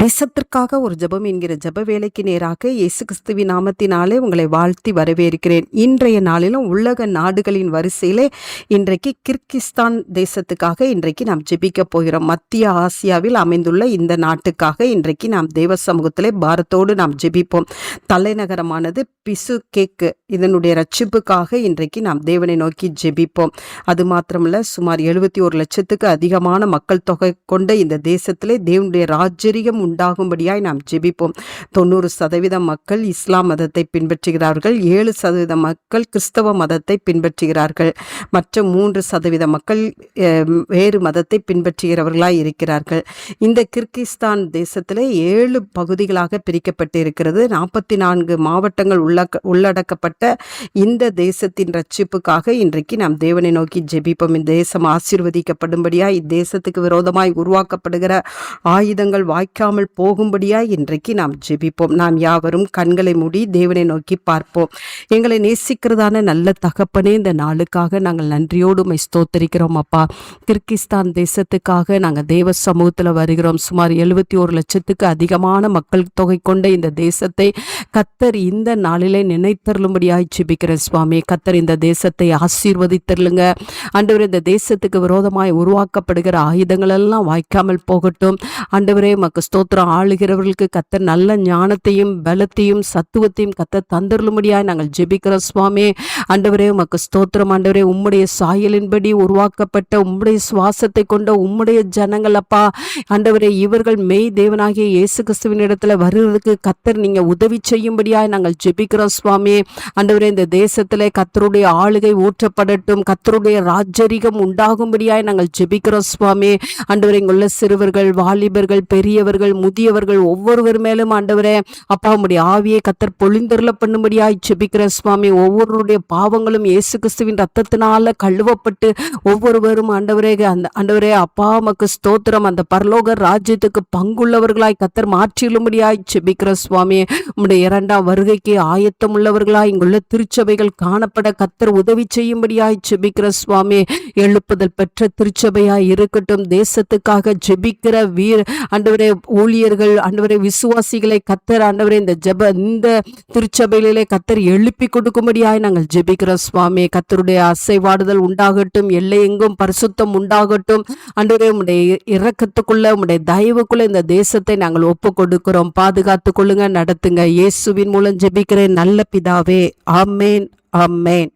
தேசத்திற்காக ஒரு ஜெபம் என்கிற ஜப வேலைக்கு நேராக இயேசு கிறிஸ்துவின் நாமத்தினாலே உங்களை வாழ்த்தி வரவேற்கிறேன். இன்றைய நாளிலும் உலக நாடுகளின் வரிசையிலே இன்றைக்கு கிர்கிஸ்தான் தேசத்துக்காக இன்றைக்கு நாம் ஜெபிக்க போகிறோம். மத்திய ஆசியாவில் அமைந்துள்ள இந்த நாட்டுக்காக இன்றைக்கு நாம் தேவ சமூகத்திலே பாரத்தோடு நாம் ஜெபிப்போம். தலைநகரமானது பிசு கேக்கு இதனுடைய ரட்சிப்புக்காக இன்றைக்கு நாம் தேவனை நோக்கி ஜெபிப்போம். அது மாத்திரமல்ல சுமார் எழுபத்தி ஒரு லட்சத்துக்கு அதிகமான மக்கள் தொகை கொண்ட இந்த தேசத்திலே தேவனுடைய ராஜரிகம் உண்டாகும்படியாய் நாம் ஜெபிப்போம். தொண்ணூறு சதவீத மக்கள் இஸ்லாம் மதத்தை பின்பற்றுகிறார்கள். ஏழு சதவீத மக்கள் கிறிஸ்தவ மதத்தை பின்பற்றுகிறார்கள். மற்ற மூன்று சதவீத மக்கள் வேறு மதத்தை பின்பற்றுகிறவர்களாய் இருக்கிறார்கள். இந்த கிர்கிஸ்தான் தேசத்தில் ஏழு பகுதிகளாக பிரிக்கப்பட்டு இருக்கிறது நாற்பத்தி நான்கு மாவட்டங்கள் உள்ள உள்ளடக்கப்பட்ட இந்த தேசத்தின் ரட்சிப்புக்காக இன்றைக்கு நாம் தேவனை நோக்கி ஜெபிப்போம். இந்த தேசம் ஆசீர்வதிக்கப்படும்படியா இத்தேசத்துக்கு விரோதமாய் உருவாக்கப்படுகிற ஆயுதங்கள் வாய்க்காமல் இல்லாமல் போகும்படியாய் இன்றைக்கு நாம் ஜெபிப்போம். நாம் யாவரும் கண்களை மூடி தேவனை நோக்கி பார்ப்போம். எங்களை நேசிக்கிறதான நல்ல தகப்பனே இந்த நாளுக்காக நாங்கள் நன்றியோடு மை ஸ்தோத்தரிக்கிறோம் அப்பா. கிர்கிஸ்தான் தேசத்துக்காக நாங்கள் தேவ சமூகத்தில் வருகிறோம். சுமார் எழுபத்தி ஒரு லட்சத்துக்கு அதிகமான மக்கள் தொகை கொண்ட இந்த தேசத்தை கத்தர் இந்த நாளிலே நினைத்தருளும்படியாய் ஜெபிக்கிறேன் சுவாமி. கத்தர் இந்த தேசத்தை ஆசீர்வதித்தருளுங்க. அண்டவர் இந்த தேசத்துக்கு விரோதமாய் உருவாக்கப்படுகிற ஆயுதங்கள் எல்லாம் வாய்க்காமல் போகட்டும். அண்டவரே மக்கு ஸ்தோ ஸ்தோத்திரம். ஆளுகிறவர்களுக்கு கத்த நல்ல ஞானத்தையும் பலத்தையும் சத்துவத்தையும் கத்த தந்தருளும்படியாக நாங்கள் ஜெபிக்கிறோம் சுவாமி. ஆண்டவரே உமக்கு ஸ்தோத்திரம். ஆண்டவரே உம்முடைய சாயலின்படி உருவாக்கப்பட்ட உம்முடைய சுவாசத்தை கொண்ட உம்முடைய ஜனங்கள் அப்பா. ஆண்டவரே இவர்கள் மெய் தேவனாகிய இயேசு கிறிஸ்துவின் இடத்துல வருவதற்கு கத்தர் நீங்க உதவி செய்யும்படியாக நாங்கள் ஜெபிக்கிறோம் சுவாமி. ஆண்டவரே இந்த தேசத்திலே கத்தருடைய ஆளுகை ஊற்றப்படட்டும் கத்தருடைய ராஜரிகம் உண்டாகும்படியாக நாங்கள் ஜெபிக்கிறோம் சுவாமி. ஆண்டவரே இங்குள்ள சிறுவர்கள் வாலிபர்கள் பெரியவர்கள் பிள்ளைகள் முதியவர்கள் ஒவ்வொருவர் மேலும் ஆண்டவரே அப்பா உடைய ஆவியை கத்தர் பொழிந்தருள பண்ணும்படியாய் செபிக்கிற சுவாமி ஒவ்வொருடைய பாவங்களும் இயேசு கிறிஸ்துவின் ரத்தத்தினால கழுவப்பட்டு ஒவ்வொருவரும் ஆண்டவரே அந்த ஆண்டவரே அப்பா மக்கு ஸ்தோத்திரம். அந்த பரலோக ராஜ்யத்துக்கு பங்குள்ளவர்களாய் கத்தர் மாற்றியுள்ளபடியாய் செபிக்கிற சுவாமி உடைய இரண்டாம் வருகைக்கு ஆயத்தம் உள்ளவர்களாய் இங்குள்ள திருச்சபைகள் காணப்பட கத்தர் உதவி செய்யும்படியாய் செபிக்கிற சுவாமி எழுப்புதல் பெற்ற திருச்சபையாய் இருக்கட்டும். தேசத்துக்காக ஜெபிக்கிற வீர் ஆண்டவரே ஊழியர்கள் ஆண்டவரை விசுவாசிகளை கத்தர் ஆண்டவரை இந்த ஜப இந்த திருச்சபையிலே கத்தர் எழுப்பி கொடுக்கும்படியாய் நாங்கள் ஜெபிக்கிறோம் சுவாமி. கத்தருடைய அசைவாடுதல் உண்டாகட்டும் எல்லை எங்கும் பரிசுத்தம் உண்டாகட்டும். ஆண்டவரே உடைய இறக்கத்துக்குள்ள உடைய தயவுக்குள்ள இந்த தேசத்தை நாங்கள் ஒப்பு கொடுக்கிறோம் பாதுகாத்து கொள்ளுங்க நடத்துங்க. இயேசுவின் மூலம் ஜெபிக்கிறேன். நல்ல பிதாவே ஆமேன் ஆமேன்.